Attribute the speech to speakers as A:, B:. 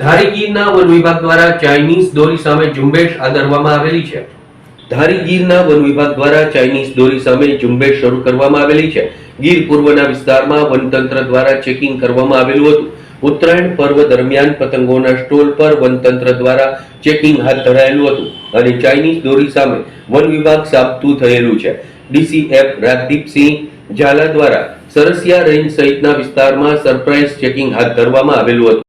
A: ધારી ગીરના વન વિભાગ દ્વારા ચાઇનીઝ દોરી સામે ઝુંબેશ આદરવામાં આવેલી છે. ધારી ગીરના વન વિભાગ દ્વારા ચાઇનીઝ દોરી સામે ઝુંબેશ શરૂ કરવામાં આવેલી છે. ગીર પૂર્વના વિસ્તારમાં વનતંત્ર દ્વારા ચેકિંગ કરવામાં આવેલું હતું. ઉત્તરાયણ પર્વ દરમિયાન પતંગોના સ્ટોલ પર વનતંત્ર દ્વારા ચેકિંગ હાથ ધરાયેલું હતું અને ચાઇનીઝ દોરી સામે વન વિભાગ સાબતું થયેલું છે. ડીસીએફ રાજદીપસિંહ ઝાલા દ્વારા સરસિયા રેન્જ સહિતના વિસ્તારમાં સરપ્રાઇઝ ચેકિંગ હાથ ધરવામાં આવેલું હતું.